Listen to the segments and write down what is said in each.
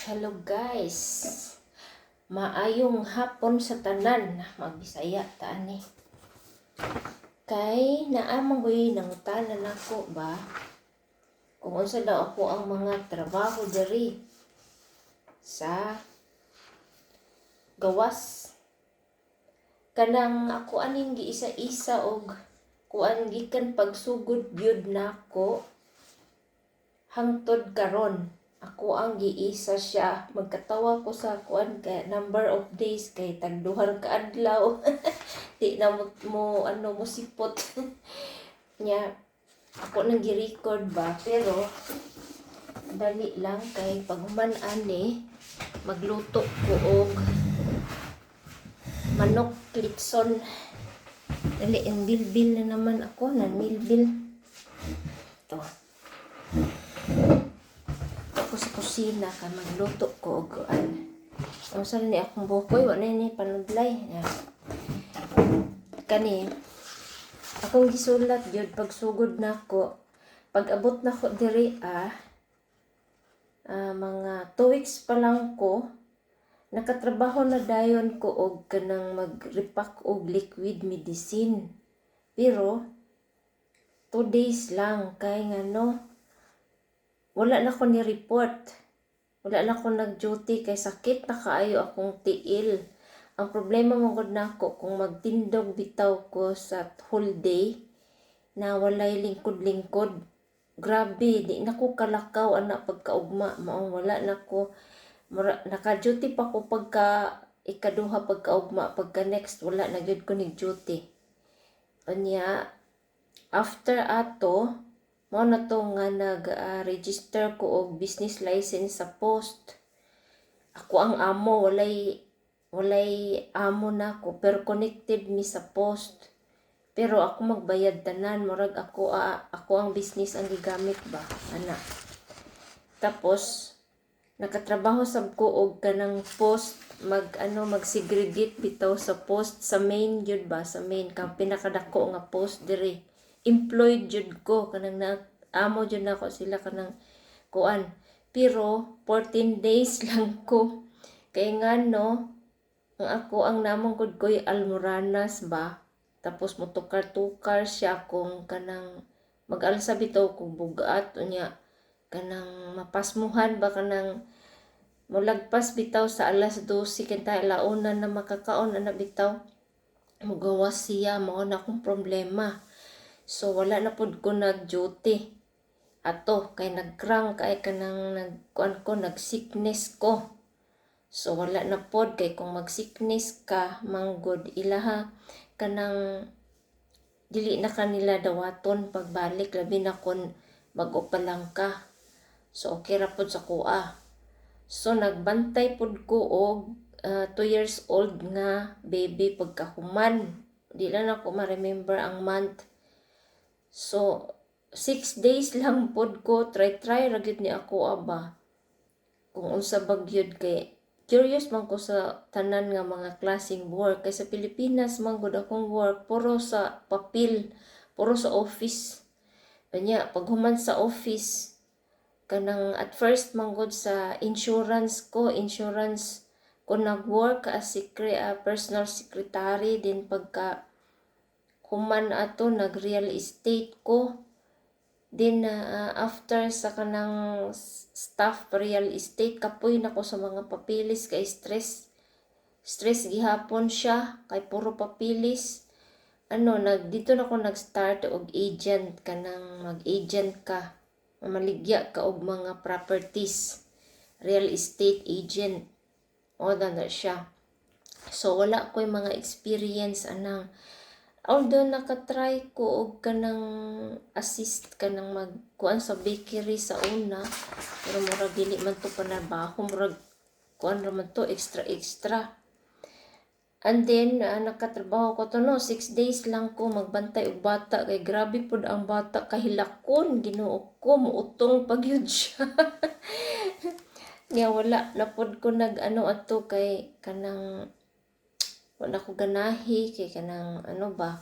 Hello guys. Maayong hapon sa tanan. Magbisaya ta ani. Kay naamang goy nang tanan ako ba? Kung unsa daw ako ang mga trabaho diri sa gawas kanang ako aning giisa-isa og kuan gikan pagsugod byud nako hangtod karon ako ang giisa siya. Magkatawa ko sa kuan kay number of days kay tagduhar ka adlaw. Di na mo, mo ano mo sipot. Nya ako nang gi-record ba? Pero dali lang kay paghuman ani magluto ko og manok klitson dali ang bilbil na naman ako nan milbil. To ako sa kusina ka magluto ko og kuan. Ang sala ni akong bukoy wa na ni panudlay kani akong gisulat jud pagsugod nako pag abot nako diri ah ah, mga 2 weeks pa lang ko nakatrabaho na dayon ko og kanang mag-repack og liquid medicine. Pero 2 days lang. Kay ngano wala na ko ni report wala na ko nag-duty kay sakit na kaayo akong tiil. Ang problema mo gud nako kung magtindog bitaw ko sa whole day na walay lingkod-lingkod. Grabe di na ko kalakaw ana pagkaugma maong wala na ko. Naka-duty pa ko pagka ikaduha pagkaugma pagka next wala na gyud ko ni duty anya after ato mo na to nga nag-register ko og business license sa post. Ako ang amo walay walay amo na ko pero connected mi sa post. Pero ako magbayad tanan murag ako ah, ako ang business ang gigamit ba ana. Tapos nakatrabaho sab ko og kanang post mag ano mag segregate bitaw sa post sa main jud ba sa main kang pinakadako nga post diri employed jud ko kanang na amo jud nako sila kanang kuan. Pero 14 days lang ko. Kay nga no ang ako ang namong gud ko'y almoranas ba? Tapos motukar-tukar siya kung kanang mag-alsa bitaw kung bugat. Unya kanang mapasmuhan ba kanang mulagpas bitaw sa alas 12 kanta launa na makakaon na bitaw. Mugawas siya mao na akong problema so wala na pud ko nag duty ato kay nagkrang kay kanang nagkuan ko nag sickness ko. So wala na pod kay kung mag sickness ka manggod ilaha kanang dili na kanila dawaton pagbalik. Labi na kon mag-o pa lang ka. So okay ra pod sa kuha. So nagbantay pud ko og 2 years old nga baby pagkahuman. Di lang ako ma-remember ang month. So 6 days lang pud ko try try ra gyud ni ako aba. Kung unsa bagyod kay curious man ko sa tanan nga mga klaseng work kay sa Pilipinas man gud akong work puro sa papel, puro sa office. Kanya pag human sa office kanang at first manggod sa insurance ko insurance ko nag-work as secre, uh, personal secretary din pagka human ato nag real estate ko. Din uh, after sa kanang staff real estate kapoy na ko sa mga papilis kay stress. Stress gihapon siya kay puro papilis ano nag dito na ko nag-start og agent kanang mag-agent ka. Mamaligya ka og mga properties. Real estate agent. O na siya. So wala ko'y mga experience anang although nakatry ko og kanang assist kanang magkuan sa bakery sa una pero murag dili man to panabaho murag kuan ra man to extra extra And then, uh, nakatrabaho ko to no, 6 days lang ko magbantay og bata. Kay grabe pod ang bata, kahilakon, ginuok ko, muutong pagyud siya. Nga wala, napod ko nag ano ato kay kanang, wala ko ganahi, kay kanang ano ba,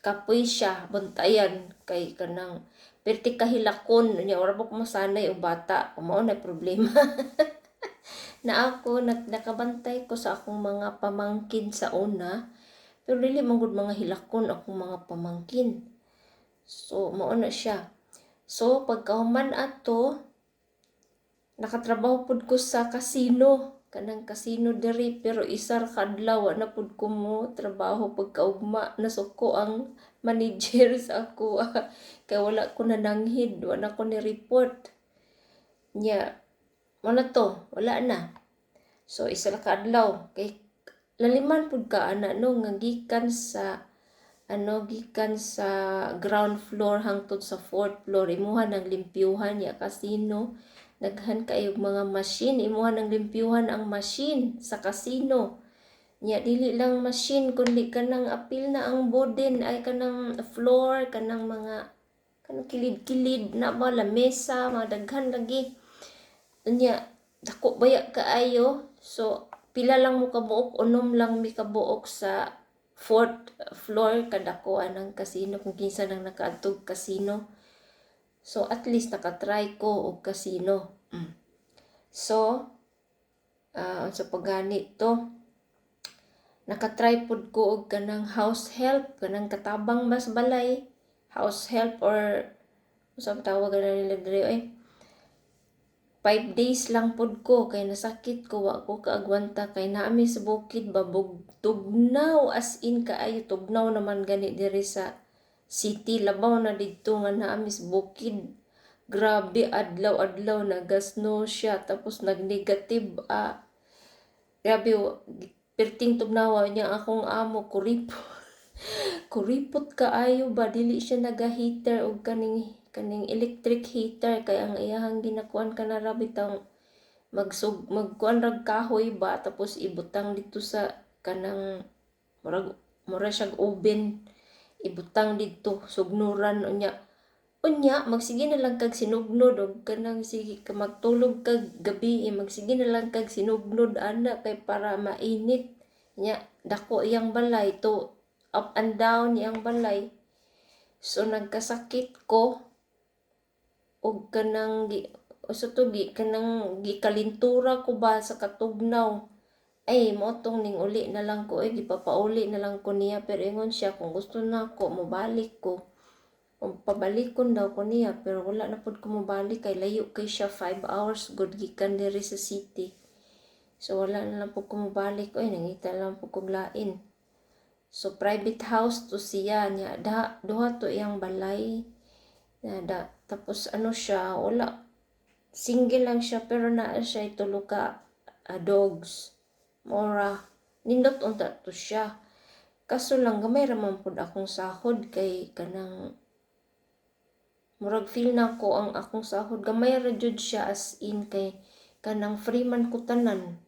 kapoy siya, bantayan, kay kanang, perti kahilakon, niya, wala ko masanay og bata, kumao na problema. na ako nag nakabantay ko sa akong mga pamangkin sa una pero dili man gud mga hilakon akong mga pamangkin. So mao na siya. So pagkahuman ato nakatrabaho pud ko sa casino kanang casino diri pero isar kadlaw na pud ko mo trabaho pagkaugma. Nasuko ang manager sa ako kay wala ko nananghid wala ko ni report nya mo na to wala na. So isa ra ka adlaw kay laliman pud ka ana no nga gikan sa ano gikan sa ground floor hangtod sa fourth floor. Imuha ng limpyuhan ya casino daghan kayo mga machine. Imuha ng limpyuhan ang machine sa casino nya dili lang machine kundi kanang apil na ang boden ay kanang floor kanang mga kanang kilid-kilid na ba lamesa mga daghan lagi. Nya dako baya kaayo so pila lang mo kabuok unom lang mi kabuok sa fourth floor kadako anang casino kung kinsa nang nakaadtog casino so at least nakatry ko og casino mm. so ah sa pagani to nakatry pud ko og kanang house help kanang katabang mas balay house help or usab tawag na nila diri eh 5 days lang pod ko kay nasakit ko wa ko kaagwanta kay naami sa bukid babog tugnaw as in kaayo tugnaw naman gani diri sa city labaw na didto nga naami sa bukid. Grabe adlaw-adlaw nagasno siya tapos nagnegative ah. Grabe wa- perting tugnawa niya akong amo kuripo kuripot kaayo ba? Dili siya naga-heater og kaning kaning electric heater kay ang iyahang ginakuan ka na rabitang magsug magkuan rag kahoy ba? Tapos ibutang dito sa kanang murag mura siyang oven ibutang dito sugnuran unya. Unya magsige na lang kag sinugnod og kanang sige ka magtulog kag gabi eh, magsige na lang kag sinugnod ana kay para mainit. Nya dako iyang balay to up and down iyang balay. So nagkasakit ko og kanang gi usa to gi kanang gikalintura ko ba sa katugnaw ay mo tong ning uli na lang ko. Eh gipapauli na lang ko niya. Pero ingon siya kung gusto na ko mobalik ko. O pabalikon daw ko niya pero wala na pud ko mobalik kay layo kay siya 5 hours good gikan diri sa city. So wala na lang pud ko mobalik oy nangita lang pud kog lain so private house to siya niya. Da duha to iyang balay. Na da tapos ano siya wala. Single lang siya pero naa siya tulo ka ah, dogs mora nindot unta to siya. Kaso lang gamay raman pud akong sahod kay kanang murag feel na ko ang akong sahod. Gamay ra jud siya as in kay kanang free man ko tanan.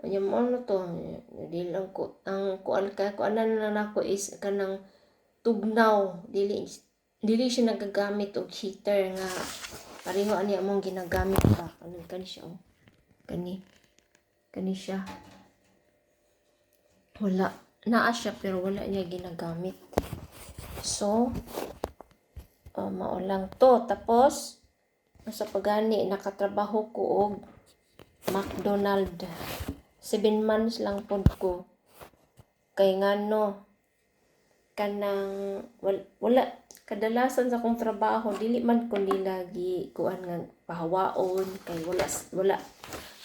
Anya mo ano to, di lang ko, ang kuan ka, kuanan na nako is kanang tugnaw, dili, dili siya nagagamit og heater nga pareho ani among ginagamit ba, kanin kani siya oh. Kani, kani siya. Wala, naa siya pero wala niya ginagamit. So, uh, mao lang to. Tapos, sa pagani, nakatrabaho ko og McDonald. Seven months lang pod ko. Kay ngano, kanang, wala, wala, kadalasan sa akong trabaho, dili man ko nila gi kuan nga pahawaon, kay wala, wala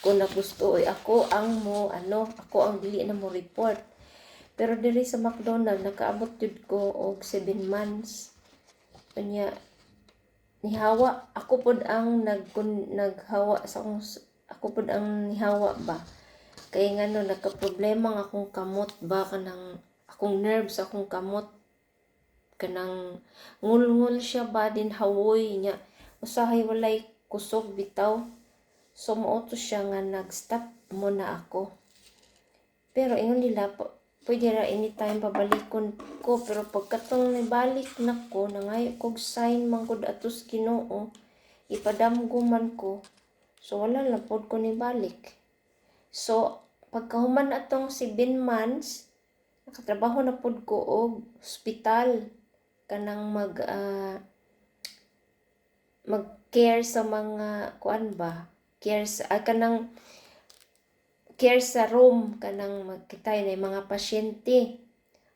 ko na gusto, oy, ako ang mo, ano, ako ang dili na mo report. Pero diri sa McDonald, nakaabot jud ko og seven months. Kanya, nihawa ako pod ang nag naghawa sa akong ako pod ang nihawa ba kay ngano nagka-problema nga akong kamot ba kanang akong nerves akong kamot kanang ngul-ngul siya ba din hawoy niya usahay walay kusog bitaw so mauto siya nga nag-stop mo na ako. Pero ingon nila pwede ra anytime pabalikon ko. Pero pagkatong nibalik na ko nangayo kog sign man gud atos Ginoo ipadamgo man ko so wala lang pod ko nibalik. So pagkahuman atong 7 months nakatrabaho na pod ko og hospital. Kanang mag ah, mag care sa mga kuan ba care sa ah, kanang care sa room kanang magkitay na mga pasyente.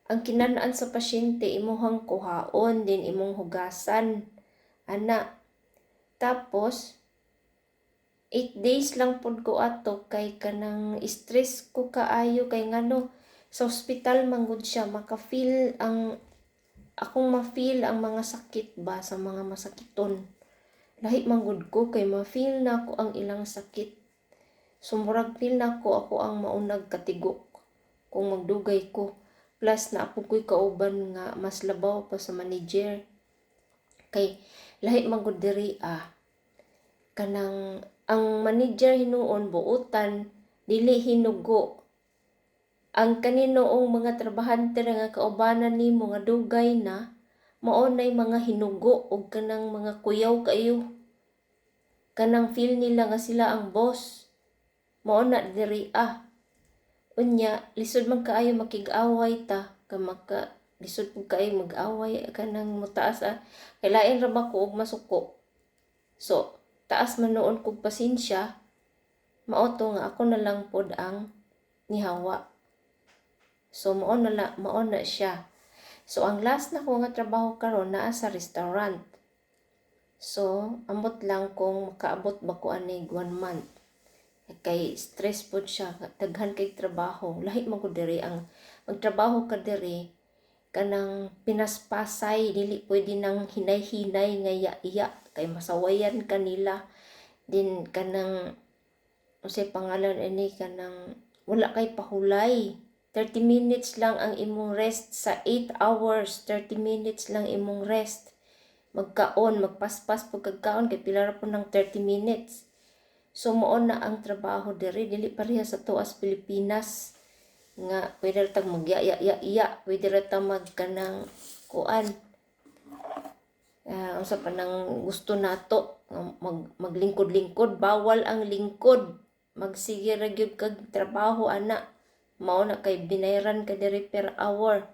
Ang kinanaan sa pasyente imuhang kuhaon din imong hugasan. Ana. Tapos 8 days lang pud ko ato kay kanang stress ko kaayo kay ngano sa ospital manggod siya maka-feel ang akong ma-feel ang mga sakit ba sa mga masakiton. Lahi manggod ko kay ma-feel na ako ang ilang sakit. Sumurag feel na ako ako ang maunag katigok kung magdugay ko. Plus na ako ko'y kauban nga mas labaw pa sa manager. Kay lahi manggod diri ah. Kanang ang manager hinuon buutan dili hinugo ang kaninoong mga trabahante nga kaubanan nimo nga dugay na mao nay mga hinugo og kanang mga kuyaw kayo. Kanang feel nila nga sila ang boss. Mao na diri ah. Unya lisod man kaayo makig-away ta ka maka lisod pud kaayo mag-away kanang mutaas ah. Kay lain ra ba ko og masuko. So taas man noon kog pasensya mao to nga ako na lang pod ang nihawa. So mao na la, mao na siya. So ang last na ko nga trabaho karon naa sa restaurant. So ambot lang kung makaabot ba ko anig one month. Kay stress pod siya, daghan kay trabaho. Lahi man ko diri ang magtrabaho ka diri kanang pinaspasay dili pwede nang hinay-hinay nga iya kay masawayan kanila din kanang usay pangalan ini kanang wala kay pahulay 30 minutes lang ang imong rest sa 8 hours. 30 minutes lang imong rest. Magkaon magpaspas pag kagkaon kay pila ra po ng 30 minutes. So mao na ang trabaho diri. Dili pareha sa tuas Pilipinas. Nga pwede ra tag magyaya ya iya pwede ra ta magkanang kuan. Uh, unsa pa nang gusto nato? Mag, maglingkod-lingkod. Bawal ang lingkod. Magsige ra gyud kag trabaho ana mao na kay binayran ka diri per hour.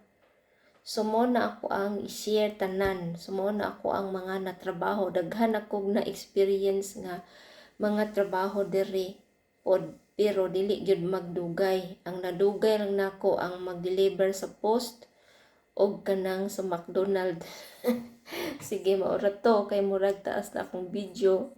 So mo na ako ang i-share tanan. So mo na ako ang mga natrabaho. Daghan ako na experience nga mga trabaho diri. Pod pero dili gyud magdugay. Ang nadugay lang nako ang mag-deliver sa post og kanang sa McDonald sige maura to. Kay murag taas na akong video